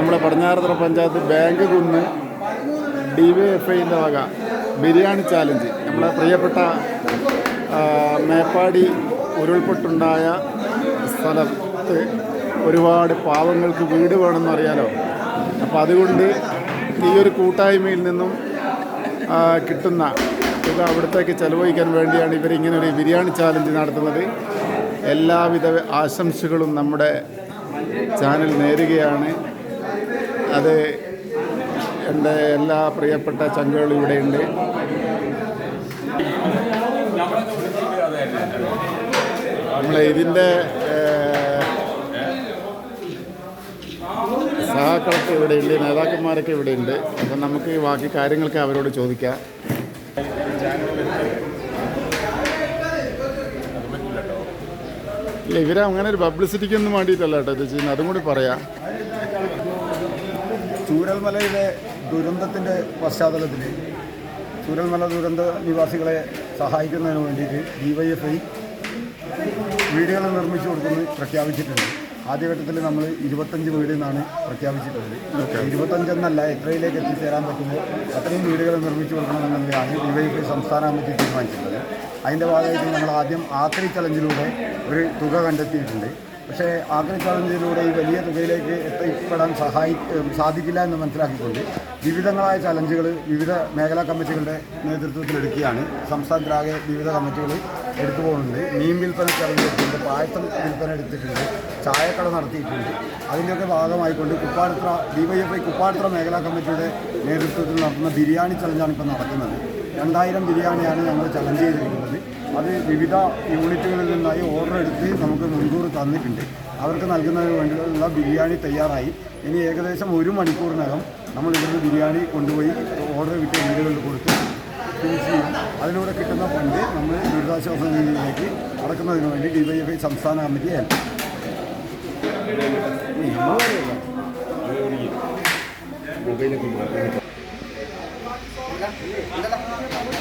നമ്മുടെ പടിഞ്ഞാറത്തറ പഞ്ചായത്ത് ബാങ്ക് കുന്ന് D Y F ഐന്റെ വക ബിരിയാണി ചാലഞ്ച്. നമ്മുടെ പ്രിയപ്പെട്ട മേപ്പാടി ഉരുൾപൊട്ടുണ്ടായ സ്ഥലത്ത് ഒരുപാട് പാവങ്ങൾക്ക് വീട് വേണമെന്നറിയാലോ അപ്പോൾ അതുകൊണ്ട് ഈ ഒരു കൂട്ടായ്മയിൽ നിന്നും കിട്ടുന്ന തുക അവിടത്തേക്ക് ചെലവഴിക്കാൻ വേണ്ടിയാണ് ഇവരിങ്ങനെ ഒരു ബിരിയാണി ചാലഞ്ച് നടത്തുന്നത്. എല്ലാവിധ ആശംസകളും നമ്മുടെ ചാനൽ നേരുകയാണ്. അത് എന്റെ എല്ലാ പ്രിയപ്പെട്ട ചങ്കുകളും ഇവിടെയുണ്ട് നമ്മൾ ഇതിന്റെ സഹാക്കളൊക്കെ ഇവിടെയുണ്ട് നേതാക്കന്മാരൊക്കെ ഇവിടെയുണ്ട് അപ്പം നമുക്ക് ബാക്കി കാര്യങ്ങളൊക്കെ അവരോട് ചോദിക്കാം. ഇല്ല ഇവരങ്ങനെ ഒരു പബ്ലിസിറ്റിക്കൊന്നും വേണ്ടിയിട്ടല്ല കേട്ടോ ചെയ്യുന്നത്. അതും കൂടി പറയാം. ചൂരൽമലയിലെ ദുരന്തത്തിന്റെ പശ്ചാത്തലത്തിൽ ചൂരൽമല ദുരന്ത നിവാസികളെ സഹായിക്കുന്നതിന് വേണ്ടിയിട്ട് ഡി വൈ എഫ് ഐ വീടുകൾ നിർമ്മിച്ചു കൊടുക്കുന്നത് പ്രഖ്യാപിച്ചിട്ടുണ്ട്. ആദ്യഘട്ടത്തിൽ നമ്മൾ ഇരുപത്തഞ്ച് വീട് എന്നാണ് പ്രഖ്യാപിച്ചിട്ടുള്ളത്. ഇരുപത്തഞ്ചെന്നല്ല എത്രയിലേക്ക് എത്തിച്ചേരാൻ പറ്റുമോ അത്രയും വീടുകൾ നിർമ്മിച്ചു കൊടുക്കണമെന്നുള്ളതാണ് ഡി വൈ എഫ് ഐ സംസ്ഥാന കമ്മിറ്റി തീരുമാനിച്ചിട്ടുള്ളത്. അതിന്റെ ഭാഗമായിട്ട് ഞങ്ങൾ ആദ്യം ആക്രി ചലഞ്ചിലൂടെ ഒരു തുക കണ്ടെത്തിയിട്ടുണ്ട്. പക്ഷേ ആഗ്രഹിച്ചാലഞ്ചിലൂടെ ചലഞ്ചിലൂടെ ഈ വലിയ തുകയിലേക്ക് എത്തിപ്പെടാൻ സഹായി സാധിക്കില്ല എന്ന് മനസ്സിലാക്കിക്കൊണ്ട് വിവിധങ്ങളായ ചലഞ്ചുകൾ വിവിധ മേഖലാ കമ്മിറ്റികളുടെ നേതൃത്വത്തിലെടുക്കുകയാണ്. സംസ്ഥാനത്തിലാകെ വിവിധ കമ്മിറ്റികൾ എടുത്തു പോകുന്നുണ്ട്. മീൻ വിൽപ്പന ചലഞ്ച് എടുത്തിട്ടുണ്ട് പായസം വിൽപ്പന എടുത്തിട്ടുണ്ട് ചായക്കട നടത്തിയിട്ടുണ്ട്. അതിന്റെയൊക്കെ ഭാഗമായിക്കൊണ്ട് കുപ്പാടത്ര ഡിവൈഎഫ്ഐ കുപ്പാടത്ര മേഖലാ കമ്മിറ്റിയുടെ നേതൃത്വത്തിൽ നടത്തുന്ന ബിരിയാണി ചലഞ്ചാണ് ഇപ്പോൾ നടക്കുന്നത്. രണ്ടായിരം ബിരിയാണിയാണ് ഞങ്ങൾ ചലഞ്ച് ചെയ്തിരിക്കുന്നത്. അത് വിവിധ യൂണിറ്റുകളിൽ നിന്നായി ഓർഡർ എടുത്ത് നമുക്ക് മുൻകൂർ തന്നിട്ടുണ്ട്. അവർക്ക് നൽകുന്നതിന് വേണ്ടിയുള്ള ബിരിയാണി തയ്യാറായി. ഇനി ഏകദേശം ഒരു മണിക്കൂറിനകം നമ്മൾ ഇവിടുന്ന് ബിരിയാണി കൊണ്ടുപോയി ഓർഡർ കിട്ടിയ വീടുകളിൽ കൊടുത്ത് ഫിനിഷ് ചെയ്യും. അതിലൂടെ കിട്ടുന്ന ഫണ്ട് നമ്മൾ ദുരിതാശ്വാസ നിധിയിലേക്ക് അടക്കുന്നതിന് വേണ്ടി ഡിവൈഎഫ്ഐ സംസ്ഥാന കമ്മിറ്റി ഹെൽപ്പ് ഇല്ല